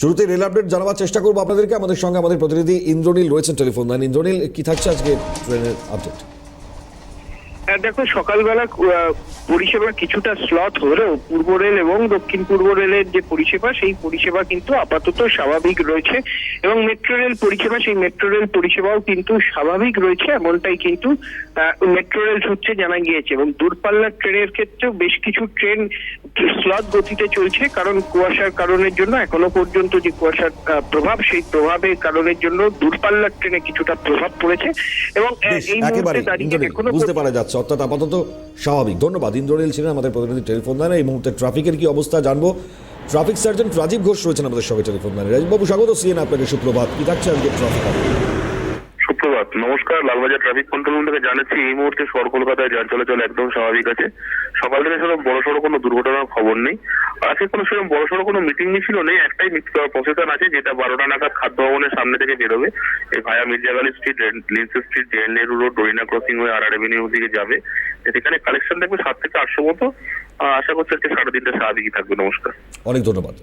শুরুতে rail update জানাবার চেষ্টা করব আপনাদেরকে। আমাদের সঙ্গে আমাদের প্রতিনিধি ইন্দ্রনীল রয়েছেন টেলিফোন লাইন। ইন্দ্রনীল, কি থাকছে আজকে ট্রেনের আপডেট? দেখো সকালবেলা পরিষেবা কিছুটা স্লট হলেও পূর্ব রেল এবং দক্ষিণ পূর্ব রেলের যে পরিষেবা সেই পরিষেবা কিন্তু আপাতত স্বাভাবিক রয়েছে। এবং মেট্রো রেল পরিষেবা সেই মেট্রো রেল পরিষেবাও কিন্তু স্বাভাবিক রয়েছে এমনটাই কিন্তু মেট্রো রেল সূত্রে জানা গিয়েছে। এবং দূরপাল্লার ট্রেনের ক্ষেত্রেও বেশ কিছু ট্রেন স্লট গতিতে চলছে কারণ কুয়াশার কারণের জন্য এখনও পর্যন্ত যে কুয়াশার প্রভাব সেই প্রভাবের কারণের জন্য দূরপাল্লার ট্রেনে কিছুটা প্রভাব পড়েছে। এবং এই মুহূর্তে দাঁড়িয়ে এখনও বুঝতে পারা যাচ্ছে অর্থাৎ আপাতত স্বাভাবিক। ধন্যবাদ। ইন্দ্রনীল ছিলেন আমাদের প্রতিনিধি টেলিফোন লাইনে। এই মুহূর্তে ট্রাফিকের কি অবস্থা জানব। ট্রাফিক সার্জেন্ট রাজীব ঘোষ রয়েছেন আমাদের সঙ্গে টেলিফোন লাইনে। রাজীববাবু স্বাগত সিএন আপনাকে। সুপ্রভাত। কি থাকছে আজকে ট্রাফিক সুপ্রভাত। নমস্কার। লালবাজার ট্রাফিক কন্ট্রোল রুম থেকে জানাচ্ছি, এই মুহূর্তে শহর কলকাতায় যান চলাচল একদম স্বাভাবিক আছে। সকাল থেকে সেরকম বড় সড়ো কোনো দুর্ঘটনার খবর নেই। আজকে কোনো সেরকম বড় সড়ো কোনো মিটিং মিছিল নেই, একটাই প্রসেশন আছে, যেটা বারোটা নাগাদ খাদ্য ভবনের সামনে থেকে বেরোবে। এই via Mirza Ghalib street Lindsay street gen Nehru road Dorina crossing হয়ে আর আর এভিনিউ দিকে যাবে। সেখানে কালেকশন থাকবে সাত থেকে আটশো মতো। আশা করছি আজকে সাড়ে তিনটে স্বাভাবিকই থাকবে। নমস্কার। অনেক ধন্যবাদ।